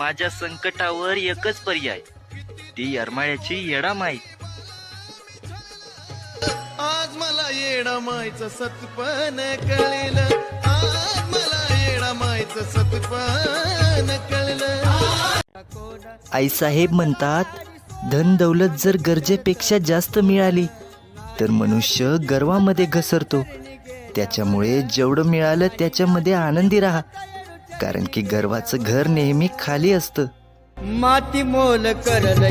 माझ्या संकटावर एकच पर्याय. ती यरमाळ्याची येडा माई आज मला येडा मायचं सतपण कळेल. आज मला येडा मायचं सतपण कळलं. आईसाहेब म्हणतात धन दौलत जर गरजेपेक्षा जास्त मिळाली तर मनुष्य गर्वामध्ये घसरतो. त्याच्यामुळे जेवढं मिळालं त्याच्यामध्ये आनंदी राहा. कारण की गर्वाचं घर नेहमी खाली असतं. माती मोल करल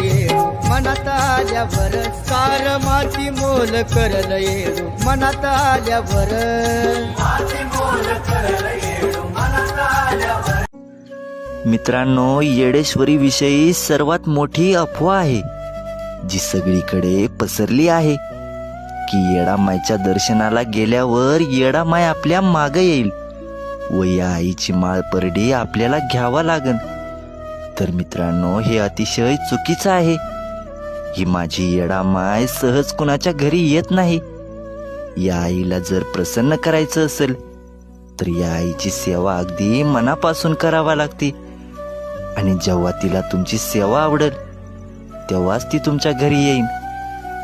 मनात आल्यावर सार माती मोल करल मनात आल्यावर. मित्रांनो येडेश्वरी विषयी सर्वात मोठी अफवा आहे जी सगळीकडे पसरली आहे की येडामायच्या दर्शनाला गेल्यावर येडामाय आपल्या माग येईल. व या आईची माळ परडे आपल्याला घ्यावा लागन. तर मित्रांनो हे अतिशय चुकीचं आहे. ही माझी येडा माय सहज कुणाच्या घरी येत नाही. या आईला जर प्रसन्न करायचं असेल तर या आईची सेवा अगदी मनापासून करावा लागते. आणि जेव्हा तिला तुमची सेवा आवडेल तेव्हाच ती तुमच्या घरी येईन.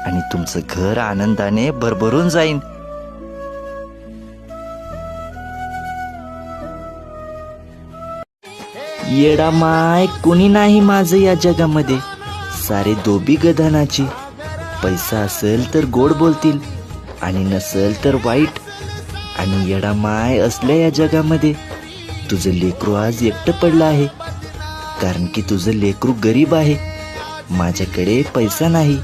आणि तुमचं घर आनंदाने भरभरून जाईन. येडा माय कुणी नाही माझं या जगामध्ये. सारे दोबी गधानाची. पैसा असेल तर गोड बोलतील आणि नसेल तर वाईट. आणि येडा माय असल्या या जगामध्ये तुझं लेकरू आज एकटं पडलं आहे. कारण की तुझं लेकरू गरीब आहे. माझ्याकडे पैसा नाही.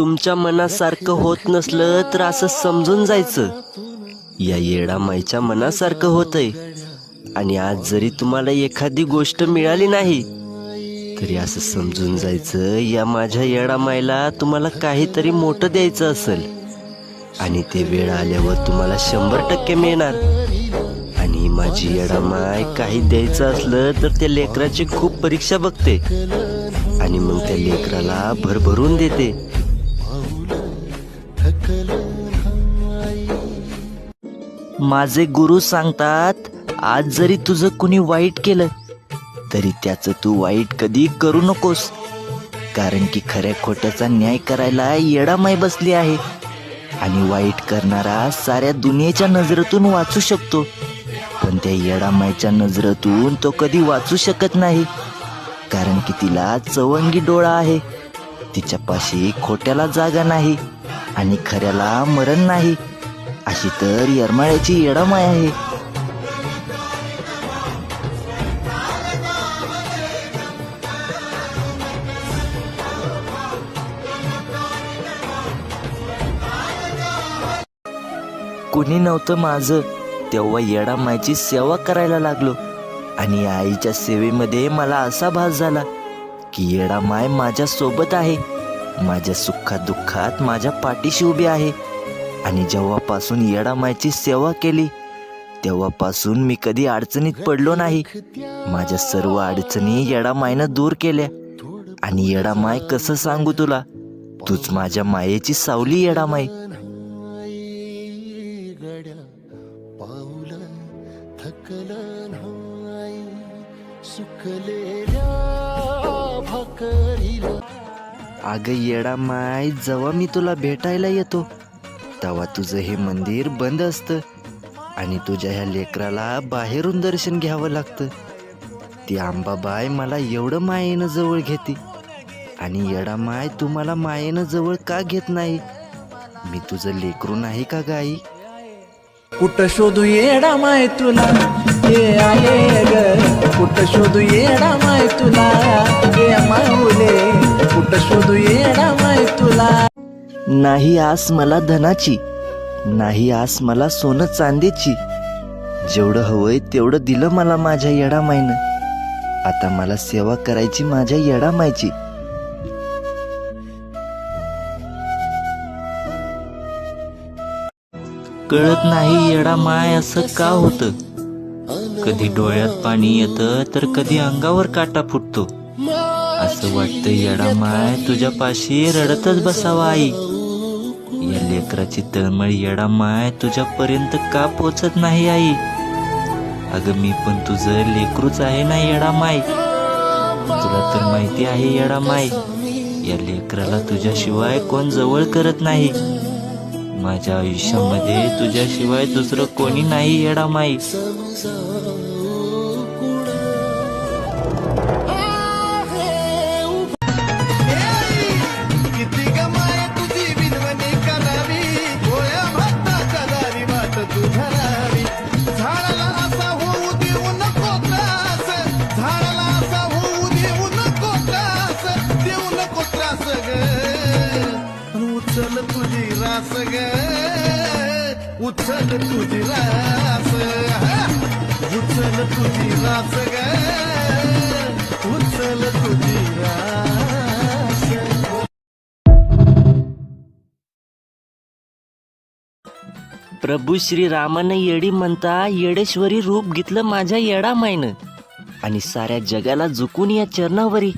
तुमच्या मनासारखं होत नसलं तर असं समजून जायचं. या येडा माईच्या मनासारखं होतंय. आणि आज जरी तुम्हाला एखादी गोष्ट मिळाली नाही तरी असं समजून जायचं या माझ्या येडा मायला तुम्हाला काहीतरी मोठं द्यायचं असेल. आणि ते वेळ आल्यावर तुम्हाला शंभर टक्के मिळणार. आणि माझी येडा माय काही द्यायचं असलं तर त्या लेकराची खूप परीक्षा बघते. आणि मग त्या लेकराला भरभरून देते. माझे गुरु सांगतात आज जरी तुझं कुणी वाईट केलं तरी त्याचं तू वाईट कधी करू नकोस. कारण की खऱ्या खोट्याचा न्याय करायला येडामाय बसली आहे. आणि वाईट करणारा साऱ्या दुनियेच्या नजरेतून वाचू शकतो. पण त्या येडामायच्या नजरेतून तो कधी वाचू शकत नाही. कारण की तिला चवंगी डोळा आहे. तिच्यापाशी खोट्याला जागा नाही. आणि खऱ्याला मरण नाही. अशी तर यरमाळ्याची येडामाय आहे. कुणी नव्हतं माझं तेव्हा येडामायची सेवा करायला लागलो. आणि आईच्या सेवेमध्ये मला असा भास झाला की येडामाय माझ्या सोबत आहे. माझ्या सुखात दुःखात माझ्या पाठीशी उभी आहे. आणि जेव्हापासून येडामायची सेवा केली तेव्हापासून मी कधी अडचणीत पडलो नाही. माझ्या सर्व अडचणी येडामायनं दूर केल्या. आणि येडामाय कसं सांगू तुला? तूच माझ्या मायेची सावली येडामाय गड्या अगं येडा माय जेव्हा मी तुला भेटायला येतो तेव्हा तुझं हे मंदिर बंद असतं आणि तुझ्या ह्या लेकराला बाहेरून दर्शन घ्यावं लागतं. ती आंबाबाय मला एवढं मायेनं जवळ घेते आणि येडा माय तुम्हाला मायेनं जवळ का घेत नाही? मी तुझं लेकरू नाही का गाई? कुठं शोधू येडा माय तुला? ये आये ग. कुठं शोधू येडा माय तुला? ये माऊले कुठं शोधू येडा माय तुला? नाही आस मला धनाची नाही आस मला सोनं चांदीची. जेवढं हवंय तेवढं दिलं मला माझ्या येडामाईनं. आता मला सेवा करायची माझ्या येडामायची कळत नाही येडा माय असं का होतं? कधी डोळ्यात पाणी येतं तर कधी अंगावर काटा फुटतो. असं वाटतं येडामाय तुझ्या पाशी रडतच बसावा आई. या लेकराची तळमळ येडा माय तुझ्यापर्यंत का पोचत नाही आई? अगं मी पण तुझं लेकरूच आहे ना येडा माय तुला तर माहिती आहे येडा माय या लेकराला तुझ्याशिवाय कोण जवळ करत नाही. माझ्या आयुष्यामध्ये तुझ्याशिवाय दुसरं कोणी नाही येडा माई उचल तुझी रास उचल तुझी ग. उचल तुझी प्रभू श्रीरामानं येडी म्हणता येडेश्वरी रूप घेतलं माझ्या येडा मायनं आणि साऱ्या जगाला झुकून या चरणावरी.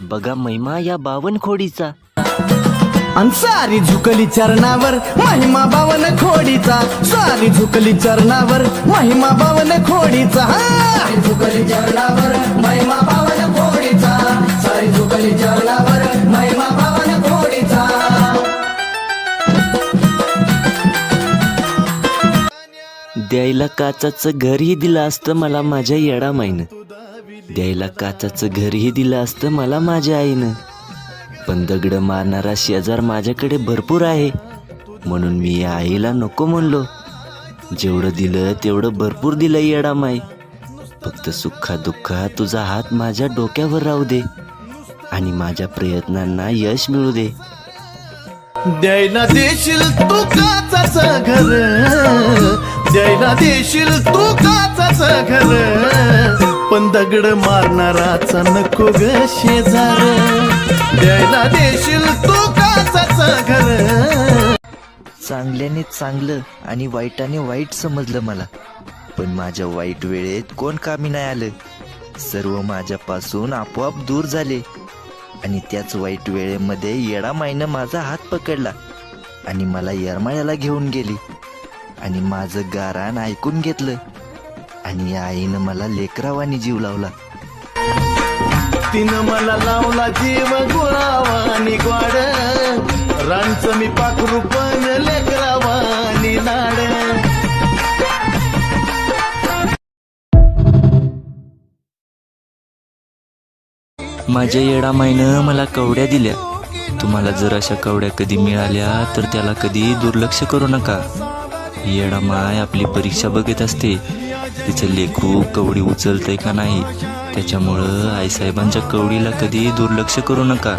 बघा महिमा या बावन खोडीचा सारी झुकली चरणावर महिमा बावन खोडीचा. सारी झुकली चरणावर महिमा बावन खोडीचा. झुकली चरणावर महिमा बावन खोडीचा. सारी झुकली चरणावर महिमा बावन खोडीचा. द्यायला काचाच घरही दिलं असतं मला माझ्या येडा येडामाईनं. द्यायला काचाचं घरही दिलं असतं मला माझ्या आईनं. पण दगड मारणारा शेजार माझ्याकडे भरपूर आहे. म्हणून मी या आईला नको म्हणलो. जेवढं दिलं तेवढं भरपूर दिलं येडामाई. फक्त सुखा दुःखा तुझा हात माझ्या डोक्यावर राहू दे. आणि माझ्या प्रयत्नांना यश मिळू दे. द्यायला देशील तू काचाच घर द्यायला देशील तू काचाच घर पण दगड मारणाराचा नको ग शेजार. द्यायला देशील तू काचाच घर. चांगल्याने चांगलं आणि वाईटाने वाईट समजलं मला. पण माझ्या वाईट वेळेत कोण कामी नाही आलं. सर्व माझ्यापासून आपोआप दूर झाले. आणि त्याच वाईट वेळेमध्ये येडामाईनं माझा हात पकडला. आणि मला येरमाळ्याला घेऊन गेली. आणि माझं गारान ऐकून घेतलं. आणि या आईनं मला लेकरावानी जीव लावला. तिनं मला लावला जीव गुळावानी ग्वाड रांच मी पाखरू पण लेकरावानी नाड. माझ्या येडामाईनं मला कवड्या दिल्या. तुम्हाला जर अशा कवड्या कधी मिळाल्या तर त्याला कधी दुर्लक्ष करू नका. येडामाय आपली परीक्षा बघत असते. तिचं लेखू कवडी उचलतंय का नाही? त्याच्यामुळं आईसाहेबांच्या कवडीला कधी दुर्लक्ष करू नका.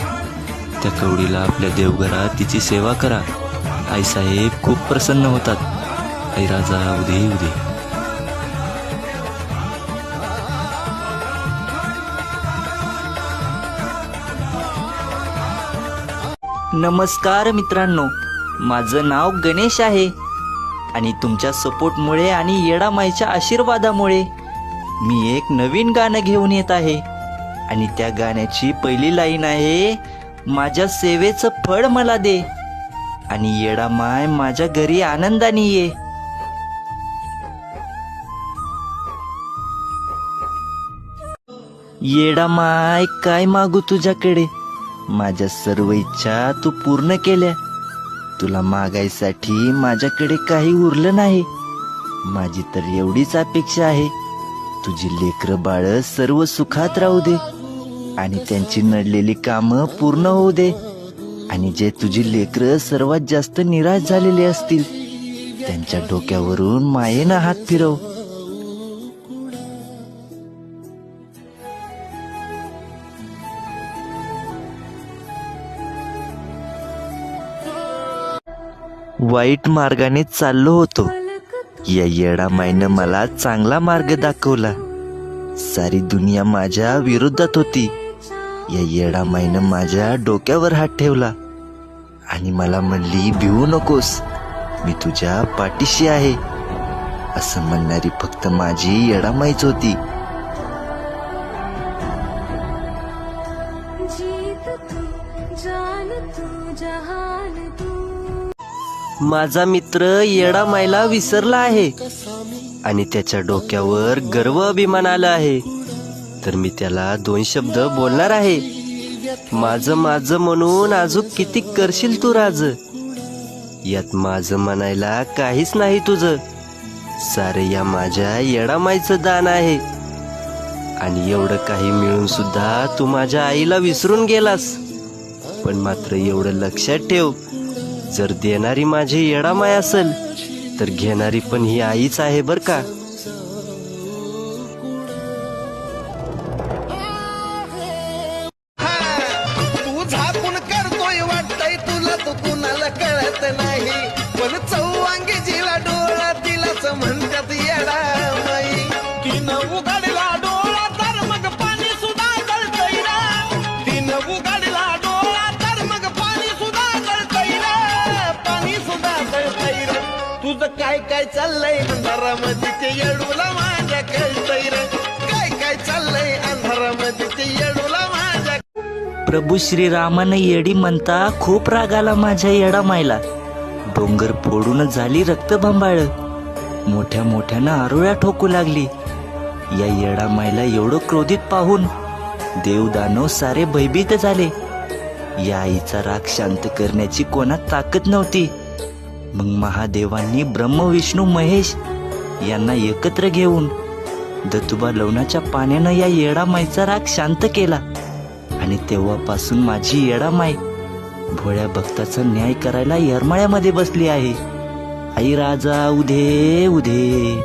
त्या कवडीला आपल्या देवघरात तिची सेवा करा. आईसाहेब खूप प्रसन्न होतात. आई राजा उदे उदे. नमस्कार मित्रांनो. माझं नाव गणेश आहे. आणि तुमच्या सपोर्टमुळे आणि येडामाईच्या आशीर्वादामुळे मी एक नवीन गाणं घेऊन येत आहे. आणि त्या गाण्याची पहिली लाईन आहे माझ्या सेवेचं फळ मला दे. आणि येडा माय माझ्या घरी आनंदाने ये. येडामाय काय मागू तुझ्याकडे? माझ्या सर्व इच्छा तू पूर्ण केल्या. तुला मागायसाठी माझ्याकडे काही उरलं नाही. माझी तर एवढीच अपेक्षा आहे. तुझी लेकर बाळ सर्व सुखात राहू दे. आणि त्यांची नडलेली कामं पूर्ण होऊ दे. आणि जे तुझी लेकरं सर्वात जास्त निराश झालेली असतील त्यांच्या डोक्यावरून मायेनं हात फिरव. वाईट मार्गाने चाललो होतो. या येडा माईनं मला चांगला मार्ग दाखवला. सारी दुनिया माझ्या विरोधात होती. या येडा माईनं माझ्या डोक्यावर हात ठेवला. आणि मला म्हणली भिवू नकोस. मी तुझ्या पाठीशी आहे. असं म्हणणारी फक्त माझी येडामाईच होती. माझा मित्र येडा मायला विसरला आहे. आणि त्याच्या डोक्यावर गर्व अभिमान आला आहे. तर मी त्याला दोन शब्द बोलणार आहे. माझं माझं म्हणून अजून किती करशील तू राज? यात माझं म्हणायला काहीच नाही तुझं. सारे या माझ्या येडामाईचं दान आहे. आणि एवढं काही मिळून सुद्धा तू माझ्या आईला विसरून गेलास. पण मात्र एवढं लक्षात ठेव. जर देणारी माझी येडामाय असेल तर घेणारी पण ही आईच आहे बर का? चाललंय अंधारामध्ये ते येडूला माझ्या कळतय रे काय काय चाललंय अंधारामध्ये ते येडूला माझ्या प्रभू श्रीरामानं येडी म्हणता खूप राग आला माझ्या येडा मायला. डोंगर फोडून झाली रक्त भांबाळ. मोठ्या मोठ्यानं आरोळ्या ठोकू लागली. या येडा मायला एवढं क्रोधित पाहून देवदानव सारे भयभीत झाले. या आईचा राग शांत करण्याची कोणात ताकद नव्हती. मग महादेवांनी ब्रह्मविष्णू महेश यांना एकत्र घेऊन दत्तुबा लवणाच्या पाण्यानं या येडामाईचा राग शांत केला. आणि तेव्हापासून माझी येडामाई भोळ्या भक्ताचा न्याय करायला यरमाळ्यामध्ये बसली आहे. आई राजा उधे उधे.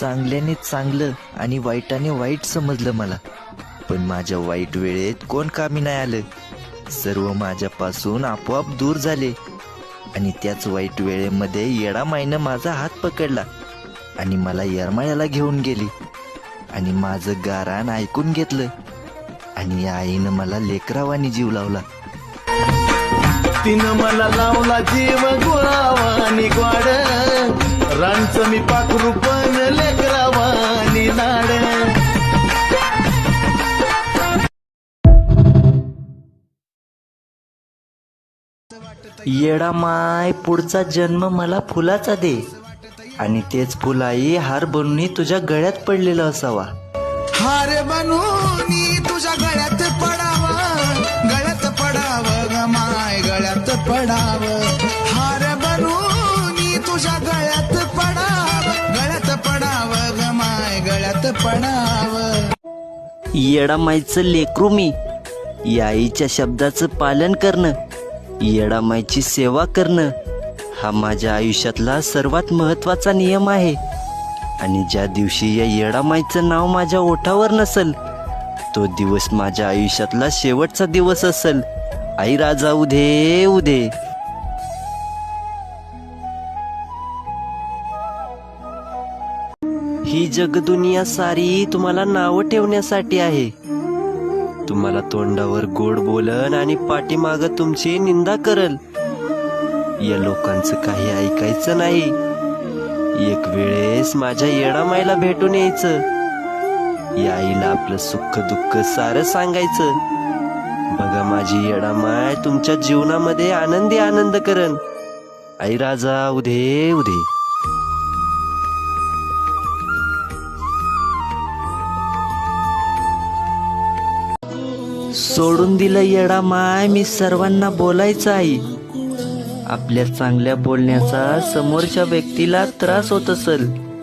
चांगल्याने चांगलं आणि वाईटाने वाईट समजलं मला. पण माझ्या वाईट वेळेत कोण कामी नाही आलं. सर्व माझ्यापासून आपोआप दूर झाले. आणि त्याच वाईट वेळेमध्ये येडा माईनं माझा हात पकडला आणि मला येरमाळ्याला घेऊन गेली. आणि माझं गारान ऐकून घेतलं. आणि या आईनं मला लेकरावानी जीव लावला. तिनं मला लावला जीव गुळावानी ग्वाड. रांचं मी पाखरू पण लेकरावानी नाड. येडा माय पुढचा जन्म मला फुलाचा दे. आणि तेच फुलाई हार बनून तुझ्या गळ्यात पडलेला असावा. हार बनून तुझ्या गळ्यात पडावा. गळ्यात पडाव ग माय गळ्यात पडाव. हार बनून तुझ्या गळ्यात पडाव. गळ्यात पडाव ग माय गळ्यात पडाव. येडामाईचं लेकरू मी. या आईच्या शब्दाचं पालन करणं. येडामाईची सेवा करणं हा माझ्या आयुष्यातला सर्वात महत्त्वाचा नियम आहे. आणि ज्या दिवशी या येडामाईचं नाव माझ्या ओठावर नसल तो दिवस माझ्या आयुष्यातला शेवटचा दिवस असल. आई राजा उदे उदे ही जगदुनिया सारी तुम्हाला नावं ठेवण्यासाठी आहे. तुम्हाला तोंडावर गोड बोलन आणि पाठीमाग तुमची निंदा करल. या लोकांचं काही ऐकायचं नाही. एक वेळेस माझ्या येडामाईला भेटून यायचं. या आईला आपलं सुख दुःख सारं सांगायचं. बघा माझी येडामाय तुमच्या जीवनामध्ये आनंदी आनंद करन आई राजा उदे उदे सोडून दिलं येडा माय मी सर्वांना बोलायचं आहे आपल्या चांगल्या बोलण्याचा समोरच्या व्यक्तीला त्रास होत असेल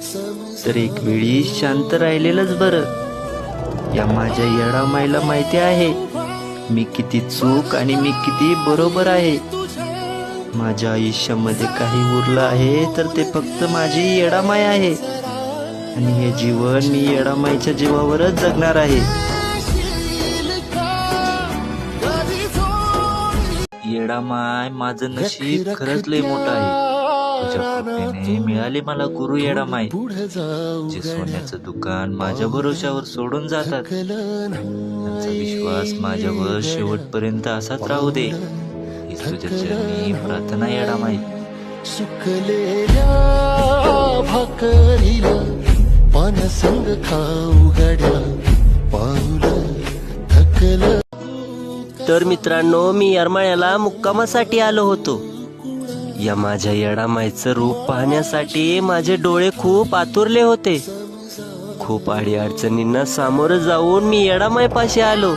तर एक वेळी शांत राहिलेलंच बरं. या माझ्या येडा मायला माहिती आहे मी किती चूक आणि मी किती बरोबर आहे. माझ्या आयुष्यामध्ये काही उरलं आहे तर ते फक्त माझी येडामाय आहे. आणि हे जीवन मी येडामाईच्या जीवावरच जगणार आहे. येडा माय माझं नशीब खरंच लय मोठं आहे. तुझ्या कृपेने मिळाले मला गुरु येडा माय. जे सोन्याचं दुकान माझ्या भरोशावर सोडून जातात. त्यांचा विश्वास माझ्यावर शेवटपर्यंत असाच राहू दे. हीच तुझ्या चरणी प्रार्थना येडा माय. सुकलेल्या भाकरीला संग खाऊ गड्या. पाऊल थकल तर मित्रांनो मी यरमाळ्याला मुक्कामासाठी आलो होतो. या माझ्या येडामाईचं रूप पाहण्यासाठी माझे डोळे खूप आतुरले होते. खूप आडी अडचणींना सामोरं जाऊन मी येडामाईपाशी आलो.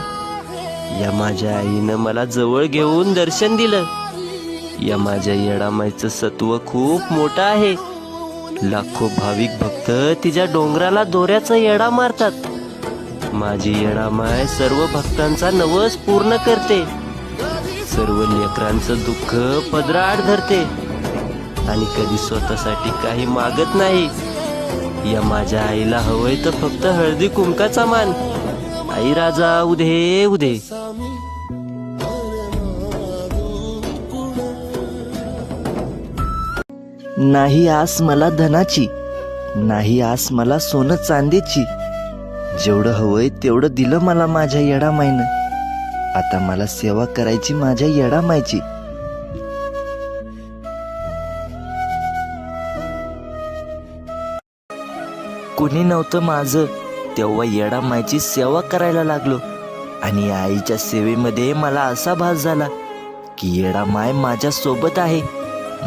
या माझ्या आईनं मला जवळ घेऊन दर्शन दिलं. या माझ्या येडामाईचं सत्व खूप मोठं आहे. लाखो भाविक भक्त तिच्या डोंगराला दोऱ्याचा येडा मारतात. माझी येणामाय सर्व भक्तांचा नवस पूर्ण करते. सर्व लेकरांचं दुःख पदराआड धरते. आणि कधी स्वतःसाठी काही मागत नाही. या माझ्या आईला हवंय तर फक्त हळदी कुंकाचा मान. आई राजा उदे उदे. नाही आस मला धनाची नाही आस मला सोनं चांदीची. जेवढं हवंय तेवढं दिलं मला माझ्या येडामाईनं. आता मला सेवा करायची माझ्या येडामायची कुणी नव्हतं माझं तेव्हा येडामायची सेवा करायला लागलो. आणि आईच्या सेवेमध्ये मला असा भास झाला की येडामाय माझ्या सोबत आहे.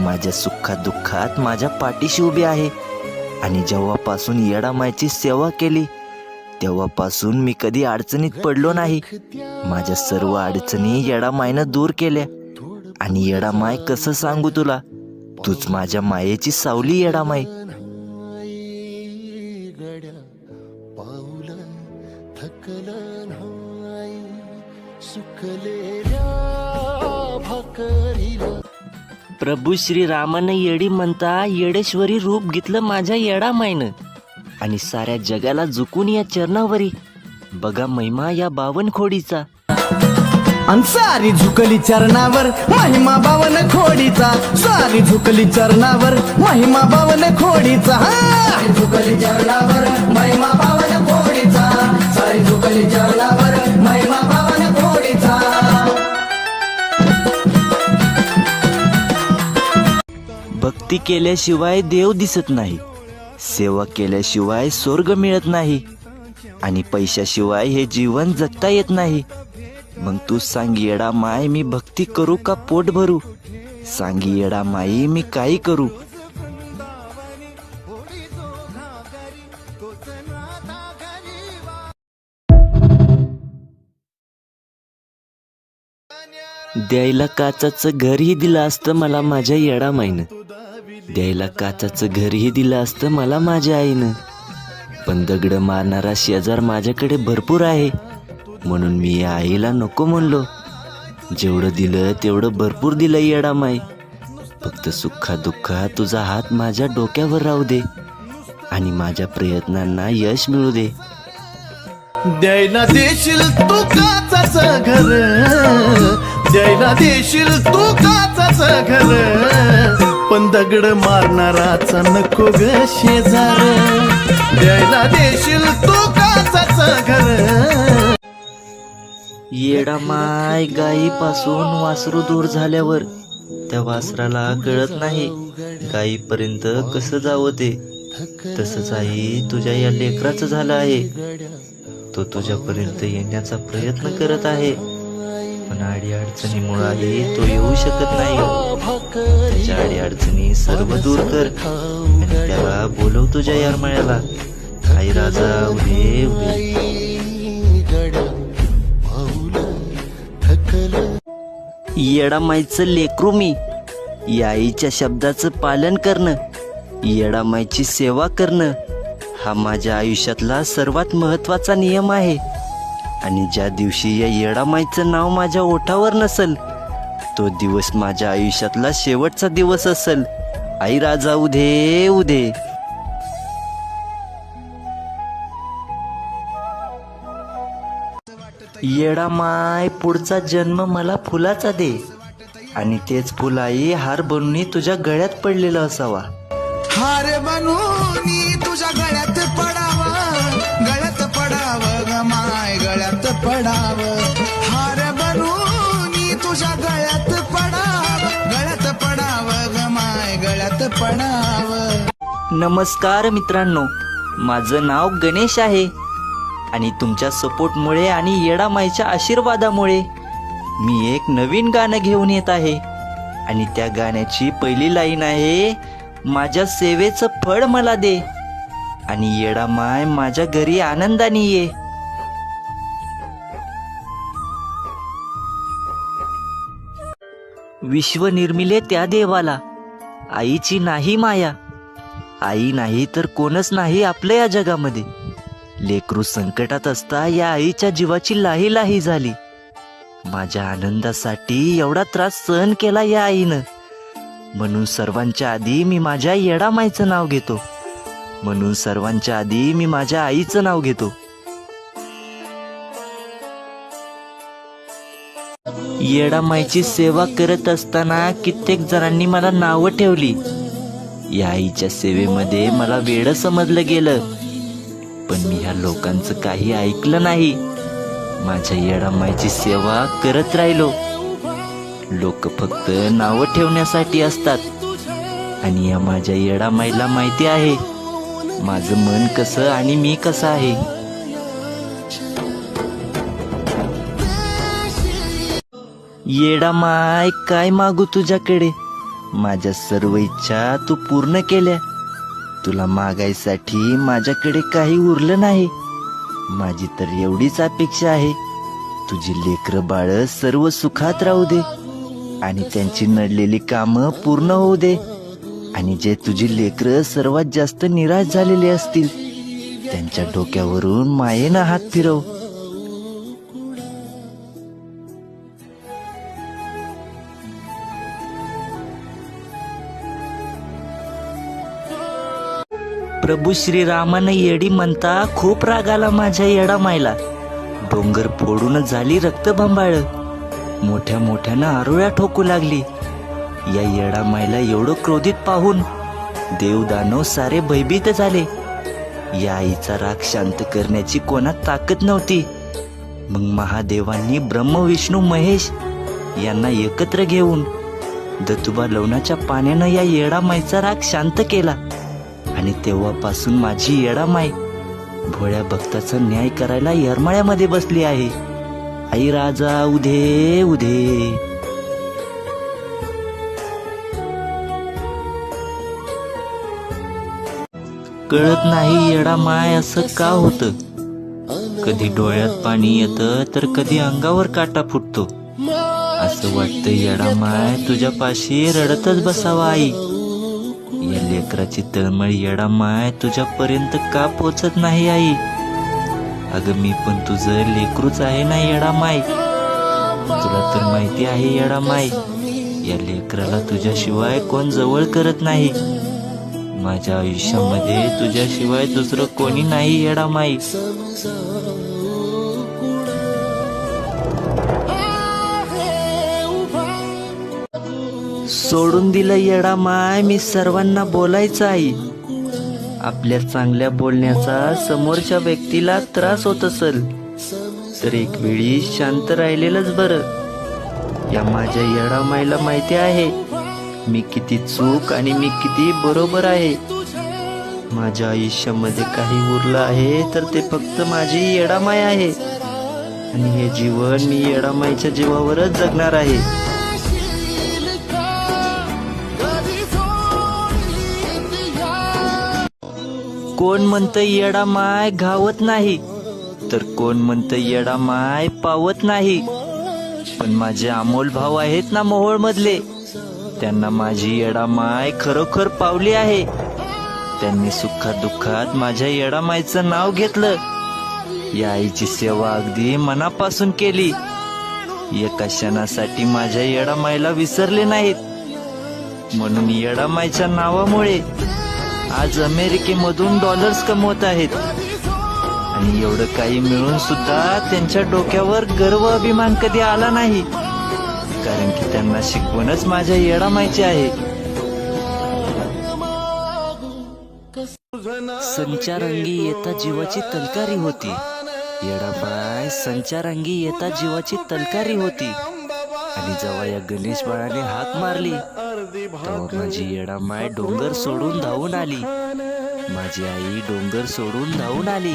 माझ्या सुखात दुःखात माझ्या पाठीशी उभी आहे. आणि जेव्हापासून येडामायची सेवा केली तेव्हापासून मी कधी अडचणीत पडलो नाही. माझ्या सर्व अडचणी येडा मायनं दूर केल्या. आणि येडा माय कसं सांगू तुला? तूच माझ्या मायेची सावली येडा माय प्रभू श्री रामानं येडी म्हणता येडेश्वरी रूप घेतलं माझ्या येडा मायनं आणि साऱ्या जगाला झुकून या चरणावरी. बघा महिमा या बावन खोडीचा अन सारी झुकली चरणावर महिमा बावन खोडीचा सारी झुकली चरणावर महिमा बावन खोडीचा हा! झुकली चरणावर महिमा बावन खोडीचा सारी झुकली चरणावर महिमा बावन खोडीचा भक्ती केल्याशिवाय देव दिसत नाही. सेवा केल्याशिवाय स्वर्ग मिळत नाही. आणि पैशाशिवाय हे जीवन जगता येत नाही. मग तू सांग येडा माय मी भक्ती करू का पोट भरू? सांग येडा माई मी काही करू? द्यायला काचाचं घरही दिलं असतं मला माझ्या येडा माईनं. द्यायला काचाचं घरही दिलं असतं मला माझ्या आईनं. पण दगड मारणारा शेजार माझ्याकडे भरपूर आहे. म्हणून मी या आईला नको म्हणलो. जेवढं दिलं तेवढं भरपूर दिलं येडा माय फक्त सुखा दुःखात तुझा हात माझ्या डोक्यावर राहू दे आणि माझ्या प्रयत्नांना यश मिळू दे. द्यायला देशील तू काचाच घर. द्यायला देशील तू काचाच घर. पण दगड मारणाराचा नको ग शेजार. द्यायला देशील तो काचाच घर. येडामाय गायीपासून वासरू दूर झाल्यावर त्या वासराला कळत नाही गायीपर्यंत कसं जावं ते. तसंच आई तुझ्या या लेकराचं झालं आहे. तो तुझ्यापर्यंत येण्याचा प्रयत्न करत आहे. पण आडी अडचणीमुळे तो येऊ शकत नाही हो. त्याच्या आडी अडचणी सर्व दूर कर. आणि त्याला बोलव तुझ्या यारमाळ्याला आई राजा उदे उदे. येडा पाऊल येडामाईचं लेकरू मी. या आईच्या शब्दाचं पालन करणं. येडामाईची सेवा करणं. हा माझ्या आयुष्यातला सर्वात महत्त्वाचा नियम आहे. आणि ज्या दिवशी या येडामाईचं नाव माझ्या ओठावर नसल तो दिवस माझ्या आयुष्यातला शेवटचा दिवस असल. आई राजा उदे उदे. येडामाय पुढचा जन्म मला फुलाचा दे. आणि तेच फुलाई हार बनून तुझ्या गळ्यात पडलेला असावा. हार बनून तुझ्या गळ्यात पड. पडाव. हार बनून तुझ्या गळ्यात पडाव. गळ्यात पडाव गमाय गळ्यात पडाव. नमस्कार मित्रांनो माझं नाव गणेश आहे. आणि तुमच्या सपोर्टमुळे आणि येडामाईच्या आशीर्वादामुळे मी एक नवीन गाणं घेऊन येत आहे. आणि त्या गाण्याची पहिली लाईन आहे माझ्या सेवेचं फळ मला दे. आणि येडामाय माझ्या घरी आनंदाने ये. विश्व निर्मिले त्या देवाला. आईची नाही माया. आई नाही तर कोणच नाही आपल्या या जगामध्ये. लेकरू संकटात असता या आईच्या जीवाची लाही लाही झाली. माझ्या आनंदासाठी एवढा त्रास सहन केला या आईनं. म्हणून सर्वांच्या आधी मी माझ्या येडामाईचं नाव घेतो. म्हणून सर्वांच्या आधी मी माझ्या आईचं नाव घेतो. येडामाईची सेवा करत असताना कित्येक जणांनी मला नावं ठेवली. या आईच्या सेवेमध्ये मला वेळ समजलं गेलं. पण मी ह्या लोकांचं काही ऐकलं नाही. माझ्या येडामाईची सेवा करत राहिलो. लोक फक्त नावं ठेवण्यासाठी असतात. आणि या माझ्या येडामाईला माहिती आहे. माझं मन कसं आणि मी कसं आहे? येडा माय काय मागू तुझ्याकडे? माझ्या सर्व इच्छा तू पूर्ण केल्या. तुला मागायसाठी माझ्याकडे काही उरलं नाही. माझी तर एवढीच अपेक्षा आहे. तुझी लेकर बाळ सर्व सुखात राहू दे आणि त्यांची नडलेली कामं पूर्ण होऊ दे. आणि जे तुझी लेकरं सर्वात जास्त निराश झालेली असतील त्यांच्या डोक्यावरून मायेनं हात फिरव. प्रभू श्रीरामानं येडी म्हणता खूप राग आला माझ्या येडा मायला. डोंगर फोडून झाली रक्त मोठ्या मोठ्यानं आरोळ्या ठोकू लागली. या येडा मायला एवढं क्रोधित पाहून देवदानव सारे भयभीत झाले. या आईचा राग शांत करण्याची कोणात ताकद नव्हती. मग महादेवांनी ब्रह्म विष्णू महेश यांना एकत्र घेऊन दतुबा लवणाच्या पाण्यानं या येडामाईचा राग शांत केला. आणि तेव्हापासून माझी येडामाय भोळ्या भक्ताचा न्याय करायला येरमाळ्यामध्ये बसली आहे. आई राजा उधे उधे. कळत नाही येडा माय असं का होतं? कधी डोळ्यात पाणी येतं तर कधी अंगावर काटा फुटतो. असं वाटतं येडामाय तुझ्या पाशी रडतच बसावा आई. लेकराची तळमळ येडा माय तुझ्यापर्यंत का पोचत नाही आई? अगं मी पण तुझं लेकरूच आहे ना येडा माय तुला तर माहिती आहे येडा माय या लेकराला तुझ्याशिवाय कोण जवळ करत नाही. माझ्या आयुष्यामध्ये तुझ्याशिवाय दुसरं कोणी नाही येडा माई सोडून दिलं येडा माय मी सर्वांना बोलायचं आहे आपल्या चांगल्या बोलण्याचा समोरच्या व्यक्तीला त्रास होत असेल तर एक वेळी शांत राहिलेलंच बरं. या माझ्या येडा मायला माहिती आहे मी किती चूक आणि मी किती बरोबर आहे. माझ्या आयुष्यामध्ये काही उरलं आहे तर ते फक्त माझी येडामाय आहे. आणि हे जीवन मी येडामाईच्या जीवावरच जगणार आहे. कोण म्हणतं येडा माय घावत नाही? तर कोण म्हणतं येडा माय पावत नाही? पण माझे अमोल भाव आहेत ना मोहोळ मधले त्यांना माझी येडा माय खरोखर पावली आहे. त्यांनी सुखात दुःखात माझ्या येडा मायचं नाव घेतलं. या आईची सेवा अगदी मनापासून केली. एका क्षणासाठी माझ्या येडा मायला विसरले नाहीत. म्हणून येडा मायच्या नावामुळे आज अमेरिकेमधून डॉलर्स कमवत आहेत. आणि एवढं काही मिळून सुद्धा त्यांच्या डोक्यावर गर्व अभिमान कधी आला नाही. कारण की त्यांना शिकवणच माझ्या येडा माहिती आहे. संचारंगी येता जीवाची तलकारी होती. येडाबाय संचारंगी येता जीवाची तलकारी होती. आणि जेव्हा या गणेश बाळाने हाक मारली. तेव्हा माझी येडामाय डोंगर सोडून धावून आली. माझी आई डोंगर सोडून धावून आली.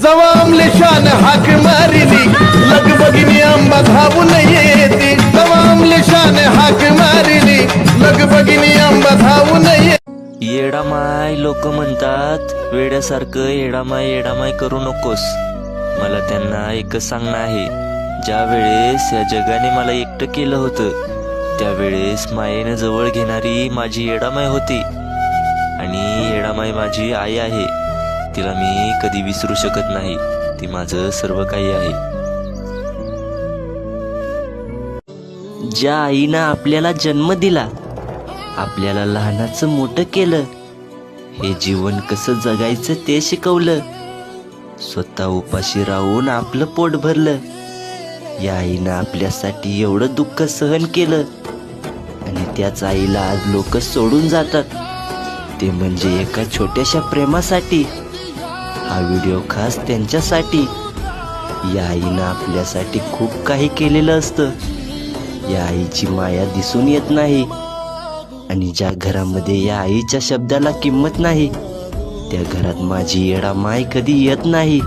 जवा आमलेशान हाक मारिली. लगबगिनी आंबा धावून येते. जवा आमलेशान हाक मारिली. लगबगिनी आंबा धावून येते. येडामाय लोक म्हणतात वेड्यासारखं येडामाय येडामाय करू नकोस. मला त्यांना एकच सांगणं आहे. ज्या वेळेस या जगाने मला एकटं केलं होतं त्यावेळेस मायेनं जवळ घेणारी माझी येडामाय होती. आणि येडामाय माझी आई आहे. तिला मी कधी विसरू शकत नाही. ती माझं सर्व काही आहे. ज्या आईनं आपल्याला जन्म दिला आपल्याला लहानाचं मोठं केलं हे जीवन कसं जगायचं ते शिकवलं स्वतः उपाशी राहून आपलं पोट भरलं या आईनं आपल्यासाठी एवढं दुःख सहन केलं त्याच आईला आज लोक सोडून जातात. ते म्हणजे एका छोट्याशा प्रेमासाठी. हा व्हिडिओ खास त्यांच्यासाठी. या आईनं आपल्यासाठी खूप काही केलेलं असतं. या आईची माया दिसून येत नाही. आणि ज्या घरामध्ये या आईच्या शब्दाला किंमत नाही त्या घरात माझी येडा माय कधी येत नाही.